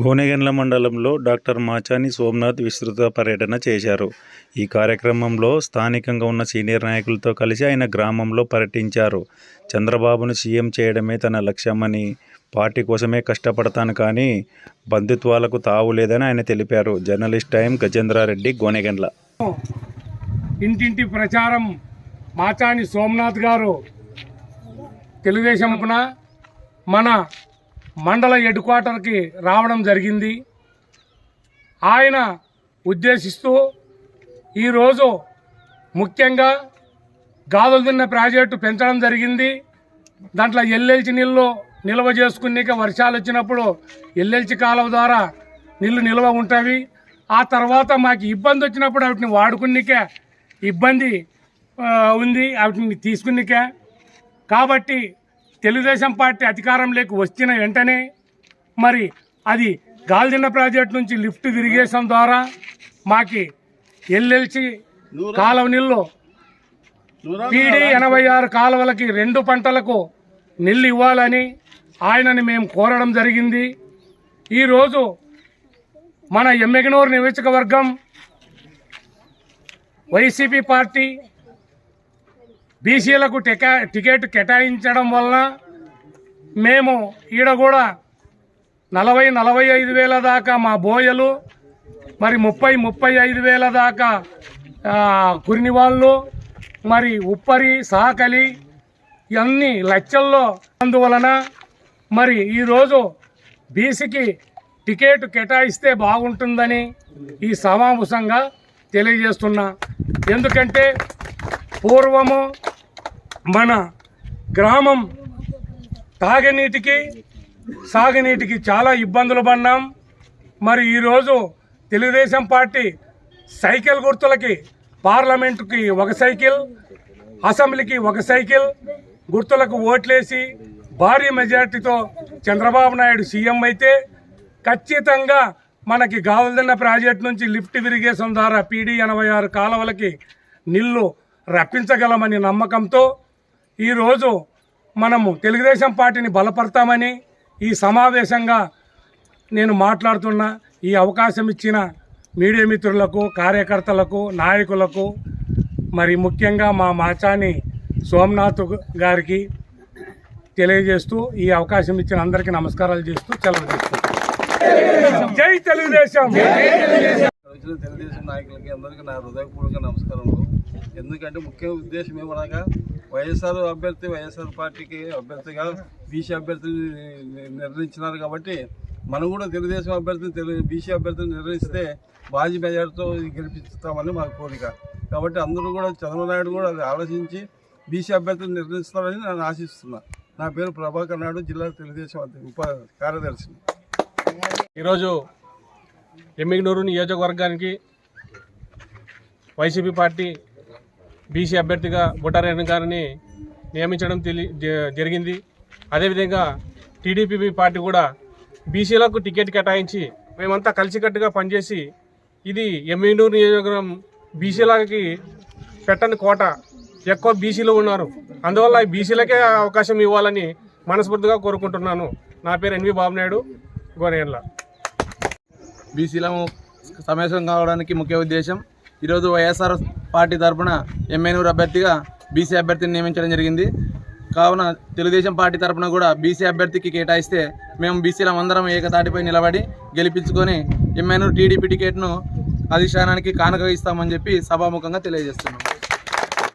గోనెగండ్ల మండలంలో డాక్టర్ మాచాని సోమనాథ్ విస్తృత పర్యటన చేశారు. ఈ కార్యక్రమంలో స్థానికంగా ఉన్న సీనియర్ నాయకులతో కలిసి ఆయన గ్రామంలో పర్యటించారు. చంద్రబాబును సీఎం చేయడమే తన లక్ష్యమని పార్టీ కోసమే కష్టపడతాను కానీ బంధుత్వాలకు తావు లేదని ఆయన తెలిపారు. Journalist time Gajendra Reddy Gonegandla. ఇంటింటి ప్రచారం మాచాని సోమనాథ్ గారు తెలుగుదేశం మన మండల హెడ్ క్వార్టర్కి రావడం జరిగింది. ఆయన ఉద్దేశిస్తూ ఈరోజు ముఖ్యంగా గాదులు తిన్న ప్రాజెక్టు పెంచడం జరిగింది. దాంట్లో ఎల్ఎల్చి నీళ్ళు నిల్వ చేసుకునేక వర్షాలు వచ్చినప్పుడు ఎల్ఎల్చి కాలువ ద్వారా నీళ్ళు నిల్వ ఉంటాయి. ఆ తర్వాత మాకు ఇబ్బంది వచ్చినప్పుడు వాటిని వాడుకునికే ఇబ్బంది ఉంది. వాటిని తీసుకునికే. కాబట్టి తెలుగుదేశం పార్టీ అధికారంలోకి వచ్చిన వెంటనే మరి అది గాల్దిన్న ప్రాజెక్టు నుంచి లిఫ్ట్ ఇరిగేషన్ ద్వారా మాకి ఎల్ఎల్చి కాలువ నీళ్ళు పీడీ ఎనభై ఆరు కాలువలకి రెండు పంటలకు నీళ్ళు ఇవ్వాలని ఆయనని మేము కోరడం జరిగింది. ఈరోజు మన ఎమ్మెగనూరు నియోజకవర్గం వైసీపీ పార్టీ బీసీలకు టికా టికెట్ కేటాయించడం వలన మేము ఈడ కూడా నలభై నలభై ఐదు వేల దాకా మా బోయలు మరి ముప్పై ముప్పై ఐదు వేల దాకా కురిని వాళ్ళు మరి ఉప్పరి సాకలి ఇవన్నీ లక్షల్లో అందువలన మరి ఈరోజు బీసీకి టికెట్ కేటాయిస్తే బాగుంటుందని ఈ సమావేశంగా తెలియజేస్తున్నా. ఎందుకంటే పూర్వము మన గ్రామం తాగనీటికి సాగునీటికి చాలా ఇబ్బందులు పడినాం మరి ఈరోజు తెలుగుదేశం పార్టీ సైకిల్ గుర్తులకి పార్లమెంటుకి ఒక సైకిల్ అసెంబ్లీకి ఒక సైకిల్ గుర్తులకు ఓట్లేసి భారీ మెజార్టీతో చంద్రబాబు నాయుడు సీఎం అయితే ఖచ్చితంగా మనకి గావల్దన్న ప్రాజెక్టు నుంచి లిఫ్ట్ ఇరిగేషన్ ద్వారా పీడీ ఎనభై ఆరు కాలువలకి నీళ్ళు రప్పించగలమని నమ్మకంతో ఈరోజు మనము తెలుగుదేశం పార్టీని బలపడతామని ఈ సమావేశంగా నేను మాట్లాడుతున్న ఈ అవకాశం ఇచ్చిన మీడియా మిత్రులకు కార్యకర్తలకు నాయకులకు మరి ముఖ్యంగా మా మాచాని సోమనాథ్ గారికి తెలియజేస్తూ ఈ అవకాశం ఇచ్చిన అందరికీ నమస్కారాలు చేస్తూ సెలవు తీసుకుంటాను జై తెలుగుదేశం! వచ్చిన తెలుగుదేశం నాయకులకి అందరికీ నా హృదయపూర్వక నమస్కారములు. ఎందుకంటే ముఖ్య ఉద్దేశం ఏమనగా వైఎస్ఆర్ అభ్యర్థి వైఎస్ఆర్ పార్టీకి అభ్యర్థిగా బీసీ అభ్యర్థిని నిర్ణయించినారు కాబట్టి మనం కూడా తెలుగుదేశం అభ్యర్థిని తెలుగు బీసీ అభ్యర్థిని నిర్ణయిస్తే బాజీ మెజార్టీతో గెలిపిస్తామని మా కోరిక. కాబట్టి అందరూ కూడా చంద్రబాబు నాయుడు కూడా అది ఆలోచించి బీసీ అభ్యర్థిని నిర్ణయిస్తారని నేను ఆశిస్తున్నా. నా పేరు ప్రభాకర్ నాయుడు జిల్లా తెలుగుదేశం ఉప కార్యదర్శిని. ఈరోజు ఎమ్మిగనూరు నియోజకవర్గానికి వైసీపీ పార్టీ బీసీ అభ్యర్థిగా బుట్టారాయణ గారిని నియమించడం తెలి జరిగింది. అదేవిధంగా టీడీపీ పార్టీ కూడా బీసీలకు టికెట్ కేటాయించి మేమంతా కలిసికట్టుగా పనిచేసి ఇది ఎమ్మిగనూరు నియోజకవర్గం బీసీలకి పెట్టని కోట. ఎక్కువ బీసీలు ఉన్నారు. అందువల్ల బీసీలకే అవకాశం ఇవ్వాలని మనస్ఫూర్తిగా కోరుకుంటున్నాను. నా పేరు ఎన్వి బాబునాయుడు గోరేన్ల బీసీలను సమావేశం కావడానికి ముఖ్య ఉద్దేశం ఈరోజు వైఎస్ఆర్ పార్టీ తరఫున ఎమ్మెనూరు అభ్యర్థిగా బీసీ అభ్యర్థిని నియమించడం జరిగింది. కావున తెలుగుదేశం పార్టీ తరఫున కూడా బీసీ అభ్యర్థికి కేటాయిస్తే మేము బీసీలం అందరం ఏకతాటిపై నిలబడి గెలిపించుకొని ఎమ్మెనూరు టీడీపీ టికెట్ను అధిష్టానానికి కానుక ఇస్తామని చెప్పి సభాముఖంగా తెలియజేస్తున్నాం.